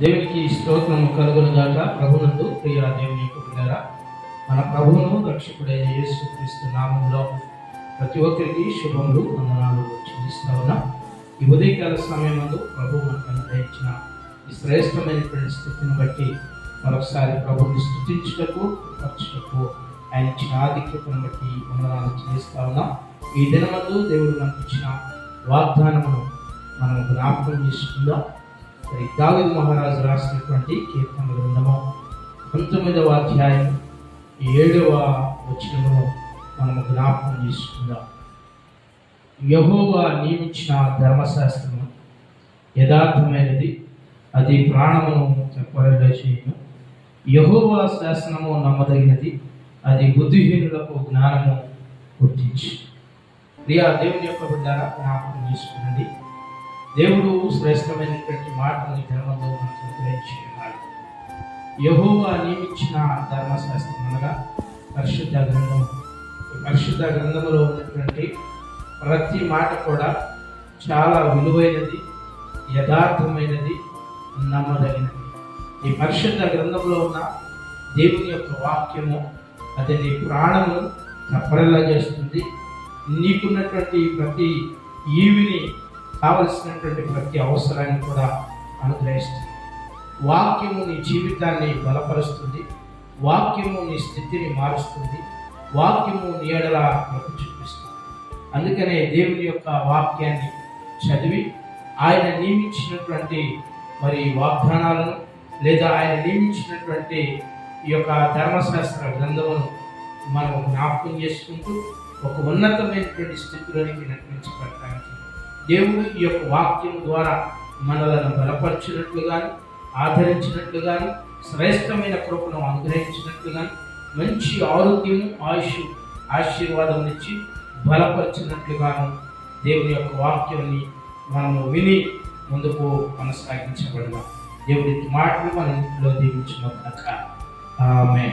దేవునికి స్తోత్రం కలుగును గాక ప్రభునందు ప్రియ దేవుని యొక్క మన ప్రభువును రక్షకుడైన యేసు క్రీస్తు నామంలో ప్రతి ఒక్కరికి శుభములు వందనాలు చెల్లిస్తా ఉన్నా. ఈ ఉదయకాల సమయమందు ప్రభు మనకు అనుగ్రహించిన ఈ శ్రేష్టమైనటువంటి స్థితిని బట్టి మరొకసారి ప్రభుని స్థుతించుటకు పరచుటకు ఆయన ఇచ్చిన ఆధిక్యతను బట్టి వందనాలు చెల్లిస్తా ఉన్నాం. ఈ దినమందు దేవుడు మనకు ఇచ్చిన వాగ్దానమును మనం జ్ఞాపకం చేసుకుందాం. మరి దావిద్ మహారాజు రాసినటువంటి కీర్తన గ్రంథము పంతొమ్మిదవ అధ్యాయం ఏడవ వచనమును మనము జ్ఞాపకం చేసుకుందాం. యహోవా నియమించిన ధర్మశాస్త్రము యథార్థమైనది అది ప్రాణమును చెప్పగా చేయను. యహోవా శాసనము నమ్మదగినది అది బుద్ధిహీనులకు జ్ఞానము గుర్తించి ప్రియా దేవుని యొక్క బిడ్డారా జ్ఞాపకం చేసుకునండి. దేవుడు శ్రేష్టమైనటువంటి మాటని గ్రంథంలో మనకు అనుగ్రహించి ఉన్నాడు యహోవా నియమించిన ధర్మశాస్త్రం అనగా పరిశుద్ధ గ్రంథం పరిశుద్ధ గ్రంథంలో ఉన్నటువంటి ప్రతి మాట కూడా చాలా విలువైనది యథార్థమైనది నమ్మదగినది. ఈ పరిశుద్ధ గ్రంథంలో ఉన్న దేవుని యొక్క వాక్యము అది నీ ప్రాణము తప్పడలా చేస్తుంది. నీకున్నటువంటి ప్రతి ఈవిని కావలసినటువంటి ప్రతి అవసరాన్ని కూడా అనుగ్రహిస్తుంది. వాక్యము నీ జీవితాన్ని బలపరుస్తుంది. వాక్యము నీ స్థితిని మారుస్తుంది. వాక్యము నీ ఎడల కృప చూపిస్తుంది. అందుకనే దేవుని యొక్క వాక్యాన్ని చదివి ఆయన నియమించినటువంటి మరి వాగ్దానాలను లేదా ఆయన నియమించినటువంటి ఈ యొక్క ధర్మశాస్త్ర గ్రంథమును మనం జ్ఞాపకం చేసుకుంటూ ఒక ఉన్నతమైనటువంటి స్థితిలోనికి నడిపించబడటానికి దేవుడు ఈ యొక్క వాక్యం ద్వారా మనలను బలపరిచినట్లు కానీ ఆదరించినట్లు కానీ శ్రేష్టమైన కృపను అనుగ్రహించినట్లు కానీ మంచి ఆరోగ్యము ఆయుష్ ఆశీర్వాదం ఇచ్చి బలపరిచినట్లుగాను దేవుని యొక్క వాక్యాన్ని మనము విని ముందుకు కొనసాగించబడదాం. దేవుడి మాటలు మన ఇంట్లో దీవించిన ఆమె